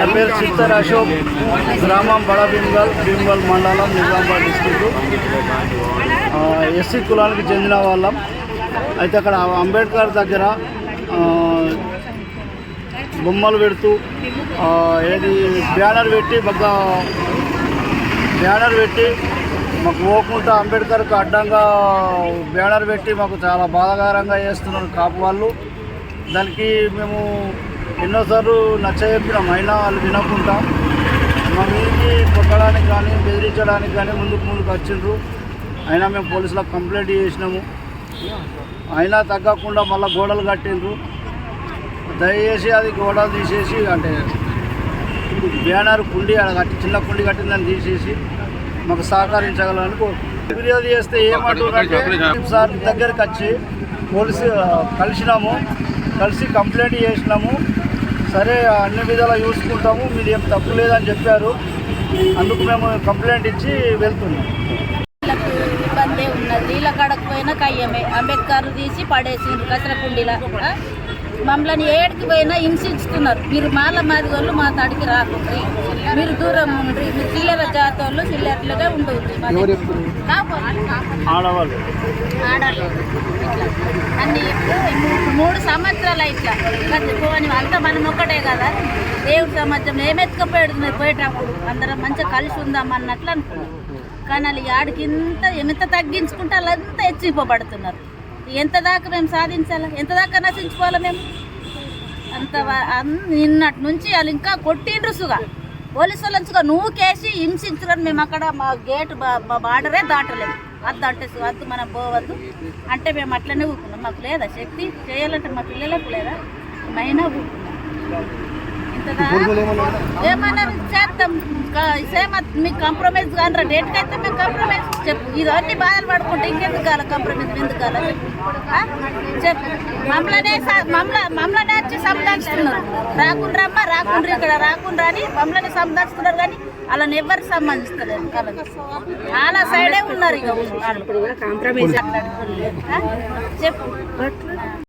నా పేరు చిత్తర్ అశోక్ గ్రామం బడ భీమ్గల్ భీమ్గల్ మండలం నిజామాబాద్ డిస్టిక్ ఎస్సీ కులానికి చెందిన వాళ్ళం. అయితే అక్కడ అంబేద్కర్ దగ్గర బొమ్మలు పెడుతూ ఏది బ్యానర్ పెట్టి బాగా బ్యానర్ పెట్టి మాకు పోకుండా అంబేద్కర్కి అడ్డంగా బ్యానర్ పెట్టి మాకు చాలా బాధాకరంగా చేస్తున్నారు కాపు వాళ్ళు. దానికి మేము ఎన్నోసార్లు నచ్చ చెప్పినాం అయినా వాళ్ళు వినకుండా మా మీదకి కొట్టడానికి కానీ బెదిరించడానికి కానీ ముందుకు ముందుకు వచ్చిండ్రు. అయినా మేము పోలీసులకు కంప్లైంట్ చేసినాము. అయినా తగ్గకుండా మళ్ళీ గోడలు కట్టిండ్రు. దయచేసి అది గోడలు తీసేసి అంటే బ్యానర్ కుండి కట్టి చిన్న కుండి కట్టిందని తీసేసి మాకు సహకరించగలని. ఫిర్యాదు చేస్తే ఏమంటున్నారంటే సార్ దగ్గరికి వచ్చి పోలీసు కలిసినాము. కలిసి కంప్లైంట్ చేసినాము. సరే అన్ని విధాలా చూసుకుంటాము మీరు ఏం తప్పు లేదని చెప్పారు. అందుకు మేము కంప్లైంట్ ఇచ్చి వెళ్తున్నాం. ఇబ్బంది ఉన్నది నీళ్ళ కడకపోయినా కయ్యమే. అంబేద్కర్ తీసి పడేసిండ్రు కసరకుండీలా మమ్మల్ని ఏడికి పోయినా హింసించుతున్నారు. మీరు మాల మాదిగోళ్ళు మా తాడికి రాకుండ్రి మీరు దూరం ఉండ్రి మీరు చిల్లర చిల్లరలుగా ఉండవుద్ది. ఆడవాళ్ళు. ఆడాలి ఇట్లా. అన్ని మూడు సంవత్సరాలు ఇట్లా. పోని అంతా మనం ఒక్కటే కదా. దేవుడి సమాజం ఏమెత్తుకపోయేది? పోయేటప్పుడు అందరం మంచిగా కలిసి ఉందాం అన్నట్లు అనుకున్నాం. కానీ వాళ్ళు ఆడికి ఇంత ఎంత తగ్గించుకుంటే వాళ్ళంతా హెచ్చిపోబడుతున్నారు ఎంత దాకా మేము సాధించాలా? ఎంత దాకా నశించుకోవాలా మేము? అంత నిన్నటి నుంచి వాళ్ళు ఇంకా కొట్టిండ్రు సుగా. పోలీసు వాళ్ళంచుగా నువ్వు కేసి హింసించుకొని మేము అక్కడ మా గేట్ బా- మా బార్డరే దాటలేము. వద్దు అంటే వద్దు మనం పోవద్దు. అంటే మేము అట్లనే ఊరుకున్నాం. మాకు లేదా శక్తి? చేయాలంటే మా పిల్లలకు లేదా? మైనా ఊరుకున్నాం. ఏమన్నారు? చేస్తాం సేమ్ మీకు కాంప్రమైజ్ కానీ డేట్కి అయితే మేము కాంప్రమైజ్ చెప్పు. ఇది అన్ని బాధలు పడుకుంటే ఇంకెందుకు కాల కాంప్రమైజ్ ఎందుకు కాల చెప్పు. మమ్మల్నే మమ్మల్ని మమ్మల్ని వచ్చి సంబంధిస్తున్నారు రాకుండా రమ్మా రాకుండా ఇక్కడ రాకుండా అని మమ్మల్ని సంబంధిస్తున్నారు కానీ వాళ్ళని ఎవరు వాళ్ళని. వాళ్ళ సైడే ఉన్నారు ఇక. చెప్పు.